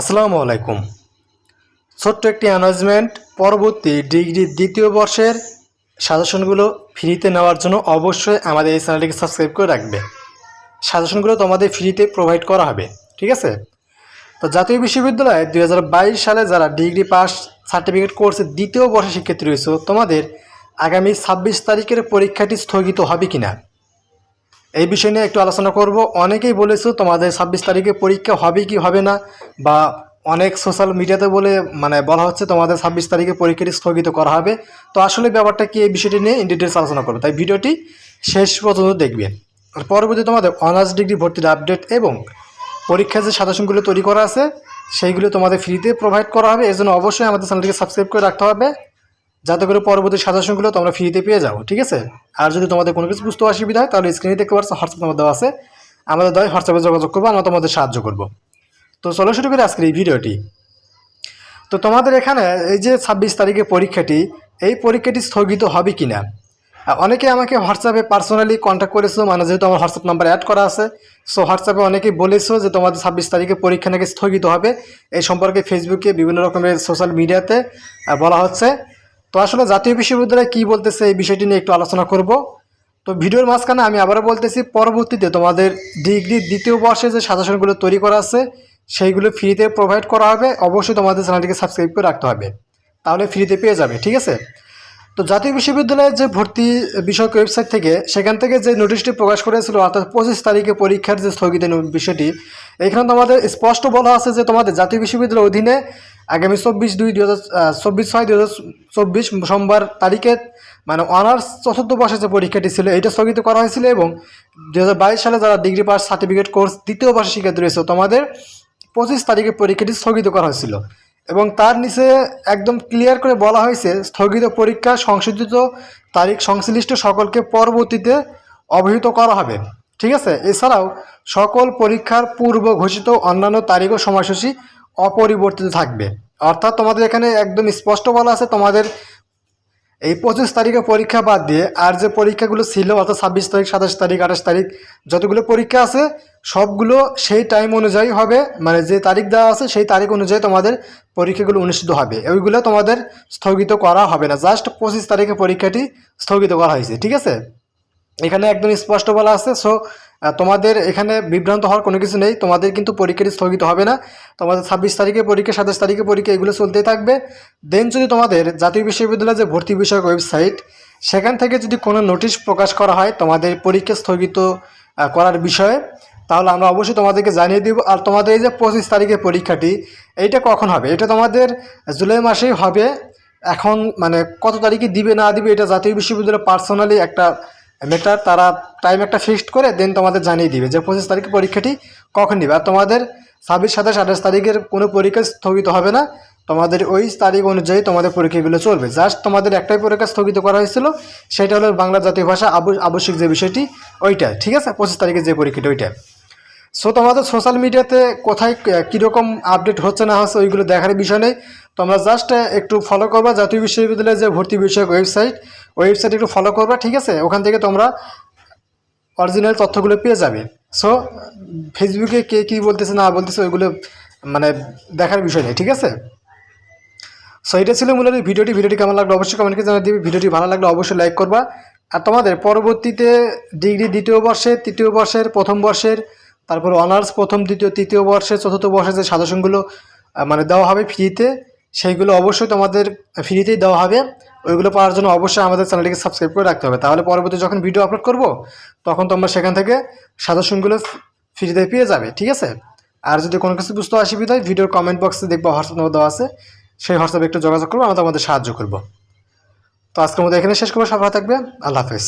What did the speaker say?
আসসালামু আলাইকুম। ছোট্ট একটি অ্যানাউন্সমেন্ট পরবর্তী ডিগ্রির দ্বিতীয় বর্ষের সাজেশনগুলো ফ্রিতে নেওয়ার জন্য অবশ্যই আমাদের এই চ্যানেলটিকে সাবস্ক্রাইব করে রাখবে। সাজেশনগুলো তোমাদের ফ্রিতে প্রোভাইড করা হবে, ঠিক আছে? তো জাতীয় বিশ্ববিদ্যালয়ে দুই সালে যারা ডিগ্রি পাস সার্টিফিকেট কোর্সে দ্বিতীয় বর্ষের শিক্ষার্থী রয়েছে, তোমাদের আগামী ছাব্বিশ তারিখের পরীক্ষাটি স্থগিত হবে কিনা? এই বিষয় নিয়ে একটু আলোচনা করব। অনেকেই বলেছ তোমাদের ছাব্বিশ তারিখে পরীক্ষা হবে কি হবে না বা অনেক সোশ্যাল মিডিয়াতে বলে মানে বলা হচ্ছে তোমাদের ছাব্বিশ তারিখে পরীক্ষাটি স্থগিত করা হবে। তো আসলে ব্যাপারটা কি এই বিষয়টি নিয়ে ইন ডিটেলস আলোচনা করব। তাই ভিডিওটি শেষ পর্যন্ত দেখবেন। আর পরবর্তী তোমাদের অনার্স ডিগ্রি ভর্তির আপডেট এবং পরীক্ষার যে সাজেশনগুলো তৈরি করা আছে, সেইগুলো তোমাদের ফ্রিতে প্রোভাইড করা হবে। এর জন্য অবশ্যই আমাদের চ্যানেলটিকে সাবস্ক্রাইব করে রাখতে হবে। যাতে করে পরবর্তী সাজেশনগুলো তোমরা ফ্রিতে পেয়ে যাও, ঠিক আছে? আর যদি তোমাদের কোনো কিছু বুঝতে অসুবিধা হয়, তাহলে স্ক্রিনে দেখতে পাচ্ছ হোয়াটসঅ্যাপ নাম্বার দেওয়া আছে। আমাদের দয় হোয়াটসঅ্যাপে যোগাযোগ করব, আমরা তোমাদের সাহায্য করব। তো চলো শুরু করি আজকের এই ভিডিওটি। তো তোমাদের এখানে এই যে ছাব্বিশ তারিখে পরীক্ষাটি, এই পরীক্ষাটি স্থগিত হবে কি না অনেকে আমাকে হোয়াটসঅ্যাপে পার্সোনালি কন্ট্যাক্ট করেছ মানে যেহেতু আমার হোয়াটসঅ্যাপ নাম্বার অ্যাড করা আছে সো হোয়াটসঅ্যাপে অনেকেই বলেছ যে তোমাদের ছাব্বিশ তারিখে পরীক্ষা নাকি স্থগিত হবে। এই সম্পর্কে ফেসবুকে বিভিন্ন রকমের সোশ্যাল মিডিয়াতে বলা হচ্ছে। তো আসলে জাতীয় বিশ্ববিদ্যালয় কি বলতেছে এই বিষয়টি নিয়ে একটু আলোচনা করব। তো ভিডিওর মাঝখানে আমি আবারও বলতেছি, পরবর্তীতে তোমাদের ডিগ্রি দ্বিতীয় বর্ষে যে সাজেশনগুলো তৈরি করা আছে, সেইগুলো ফ্রিতে প্রোভাইড করা হবে। অবশ্যই তোমাদের চ্যানেলটিকে সাবস্ক্রাইব করে রাখতে হবে। তাহলে ফ্রিতে পেয়ে যাবে, ঠিক আছে? তো জাতীয় বিশ্ববিদ্যালয়ের যে ভর্তি বিষয়ক ওয়েবসাইট থেকে সেখান থেকে যে নোটিশটি প্রকাশ করেছিল, অর্থাৎ পঁচিশ তারিখে পরীক্ষার যে স্থগিত বিষয়টি, এখানে তোমাদের স্পষ্ট বলা আছে যে তোমাদের জাতীয় বিশ্ববিদ্যালয়ের অধীনে আগামী চব্বিশ দুই দু হাজার চব্বিশ ছয় দুই হাজার চব্বিশ সোমবার তারিখে মানে অনার্স চতুর্থ বর্ষের যে পরীক্ষাটি ছিল, এটা স্থগিত করা হয়েছিল এবং দু হাজার বাইশ সালে যারা ডিগ্রি পাস সার্টিফিকেট কোর্স দ্বিতীয় বর্ষের শিক্ষার্থী রয়েছে, তোমাদের পঁচিশ তারিখে পরীক্ষাটি স্থগিত করা হয়েছিল। এবং তার নিচে একদম ক্লিয়ার করে বলা হয়েছে, স্থগিত পরীক্ষা সংশোধিত তারিখ সংশ্লিষ্ট সকলকে পরবর্তীতে অবহিত করা হবে। ঠিক আছে? এছাড়াও, সকল পরীক্ষার পূর্ব ঘোষিত অন্যান্য তারিখ ও সময়সূচি অপরিবর্তিত থাকবে। অর্থাৎ তোমাদের এখানে একদম স্পষ্ট বলা আছে, তোমাদের এই পঁচিশ তারিখে পরীক্ষা বাদ দিয়ে আর যে পরীক্ষাগুলো ছিল, অর্থাৎ ছাব্বিশ তারিখ, সাতাশ তারিখ, আঠাশ তারিখ, যতগুলো পরীক্ষা আছে, সবগুলো সেই টাইম অনুযায়ী হবে মানে যে তারিখ দেওয়া আছে, সেই তারিখ অনুযায়ী তোমাদের পরীক্ষাগুলো অনুষ্ঠিত হবে। ওইগুলো তোমাদের স্থগিত করা হবে না। জাস্ট পঁচিশ তারিখে পরীক্ষাটি স্থগিত করা হয়েছে, ঠিক আছে? এখানে একদম স্পষ্ট বলা আছে সো তোমাদের এখানে বিভ্রান্ত হওয়ার কোনো কিছু নেই, তোমাদের কিন্তু পরীক্ষাটি স্থগিত হবে না, তোমাদের ছাব্বিশ তারিখে পরীক্ষা, সাতাশ তারিখে পরীক্ষা, এগুলো চলতেই থাকবে। দেন যদি তোমাদের জাতীয় বিশ্ববিদ্যালয়ের যে ভর্তি বিষয়ক ওয়েবসাইট সেখান থেকে যদি কোনো নোটিশ প্রকাশ করা হয় তোমাদের পরীক্ষা স্থগিত করার বিষয়ে, তাহলে আমরা অবশ্যই তোমাদেরকে জানিয়ে দিব, আর তোমাদের এই যে পঁচিশ তারিখে পরীক্ষাটি, এইটা কখন হবে? এটা তোমাদের জুলাই মাসেই হবে, এখন মানে কত তারিখে দিবে না দিবে, এটা জাতীয় বিশ্ববিদ্যালয় পার্সোনালি একটা ম্যাটার তারা টাইম একটা ফিক্সড করে দেন তোমাদের জানিয়ে দিবে যে পঁচিশ তারিখে পরীক্ষাটি কখন দিবে আর তোমাদের ছাব্বিশ, সাতাশ, আঠাশ তারিখের কোনো পরীক্ষা স্থগিত হবে না। তোমাদের ওই তারিখ অনুযায়ী তোমাদের পরীক্ষাগুলো চলবে। জাস্ট তোমাদের একটাই পরীক্ষা স্থগিত করা হয়েছিল, সেটা হলো বাংলা জাতীয় ভাষা আবু- আবশ্যিক যে বিষয়টি, ওইটা, ঠিক আছে? পঁচিশ তারিখে যে পরীক্ষাটা, ওইটা। সো তোমাদের সোশ্যাল মিডিয়াতে কোথায় কীরকম আপডেট হচ্ছে না হচ্ছে ওইগুলো দেখার বিষয় নেই। তোমরা জাস্ট একটু ফলো করবা জাতীয় বিশ্ববিদ্যালয়ের যে ভর্তি বিষয়ক ওয়েবসাইট ওয়েবসাইট একটু ফলো করবা, ঠিক আছে? ওখান থেকে তোমরা অরিজিনাল তথ্যগুলো পেয়ে যাবে। সো ফেসবুকে কে কী বলতেছে, না বলতেছে, ওইগুলো মানে দেখার বিষয় নেই, ঠিক আছে? সো এটা ছিল মূলত ভিডিওটি। ভিডিওটি কেমন লাগল অবশ্যই কমেন্টকে জানিয়ে দিবে। ভিডিওটি ভালো লাগলে অবশ্যই লাইক করবা। আর তোমাদের পরবর্তীতে ডিগ্রি দ্বিতীয় বর্ষে, তৃতীয় বর্ষের, প্রথম বর্ষের, তারপর অনার্স প্রথম, দ্বিতীয়, তৃতীয় বর্ষের চতুর্থ বর্ষের যে সাজেশনগুলো মানে দেওয়া হবে ফ্রিতে সেইগুলো অবশ্যই তোমাদের ফ্রিতেই দেওয়া হবে। ওইগুলো পাওয়ার জন্য অবশ্যই আমাদের চ্যানেলটিকে সাবস্ক্রাইব করে রাখতে হবে। তাহলে পরবর্তী যখন ভিডিও আপলোড করব, তখন তোমরা সেখান থেকে সাজেশনগুলো ফ্রিতে পেয়ে যাবে, ঠিক আছে? আর যদি কোনো কিছু বুঝতে অসুবিধা হয় ভিডিওর কমেন্ট বক্সে দেখব হোয়াটসঅ্যাপ নম্বর দেওয়া আছে, সেই হোয়াটসঅ্যাপে একটু যোগাযোগ করব, আমরা তোমাদের সাহায্য করব। তো আজকের মধ্যে এখানে শেষ করব সব ভালো থাকবে, আল্লাহ হাফেজ।